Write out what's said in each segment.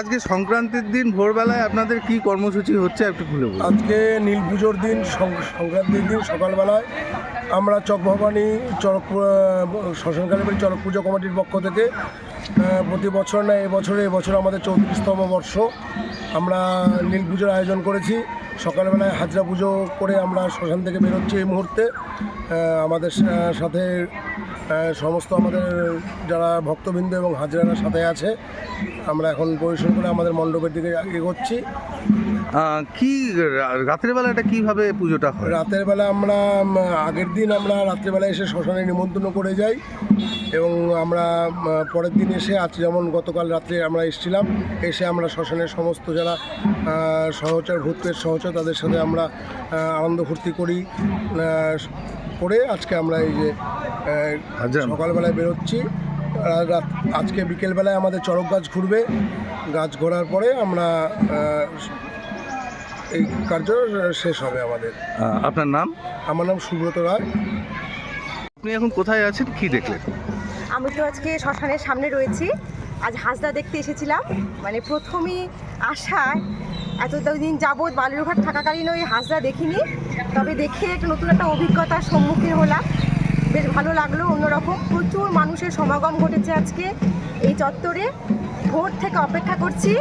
আজকে সংক্রান্তির দিন ভোরবেলায় আপনাদের কি কর্মসূচি হচ্ছে একটু খুলে বলুন। আজকে নীল পুজোর দিন সংক্রান্তির দিন সকালবেলায় আমরা চক ভবানী চড়ক শ্মশানকালীবাড়ি চড়ক পুজো কমিটির পক্ষ থেকে প্রতি বছর না এবছরে এবছর আমাদের চৌত্রিশতম বর্ষ আমরা নীল পুজোর আয়োজন করেছি। সকালবেলায় হাজরা পুজো করে আমরা শ্মশান থেকে বেরোচ্ছি এই মুহূর্তে। আমাদের সাথে সমস্ত আমাদের যারা ভক্তবৃন্দ এবং হাজরারা সাথে আছে, আমরা এখন পরিশ্রম করে আমাদের মণ্ডপের দিকে এগোচ্ছি। কি রাতের বেলা এটা কীভাবে পুজোটা হয়? রাতের বেলা আমরা আগের দিন আমরা রাত্রেবেলা এসে শ্মশানে নিমন্ত্রণ করে যাই এবং আমরা পরের দিন এসে আজ যেমন গতকাল রাত্রে আমরা এসেছিলাম এসে আমরা শ্মশানের সমস্ত যারা সহচর ভূতের সহচর তাদের সাথে আমরা আনন্দ ফুর্তি করি করে আজকে আমরা এই যে সকালবেলায় বেরোচ্ছি। আজকে বিকেলবেলায় আমাদের চড়ক গাছ ঘুরবে। গাছ ঘোরার পরে আমরা এই কার্য শেষ হবে আমাদের। আপনার নাম? আমার নাম সুব্রত রায়। আপনি এখন কোথায় আছেন? কি দেখলেন? আমি তো আজকে শ্মশানের সামনে রয়েছি। আজ হাসদা দেখতে এসেছিলাম। মানে প্রথমেই আসায় এতদিন যাবৎ বালুরঘাট থাকাকালীন ওই হাসদা দেখিনি। তবে দেখে একটা নতুন একটা অভিজ্ঞতার সম্মুখীন হলাম। বেশ ভালো লাগল অন্যরকম। প্রচুর মানুষের সমাগম ঘটেছে আজকে এই চত্বরে। ভোর থেকে অপেক্ষা করছি।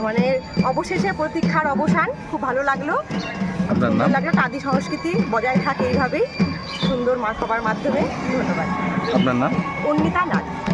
মানে অবশেষে প্রতীক্ষার অবসান খুব ভালো লাগল। আপনার লাগল কাদি সংস্কৃতি বজায় থাকে এইভাবেই। সুন্দর মা সবার মাধ্যমে। ধন্যবাদ। আপনার নাম? অন্বিতা নাথ।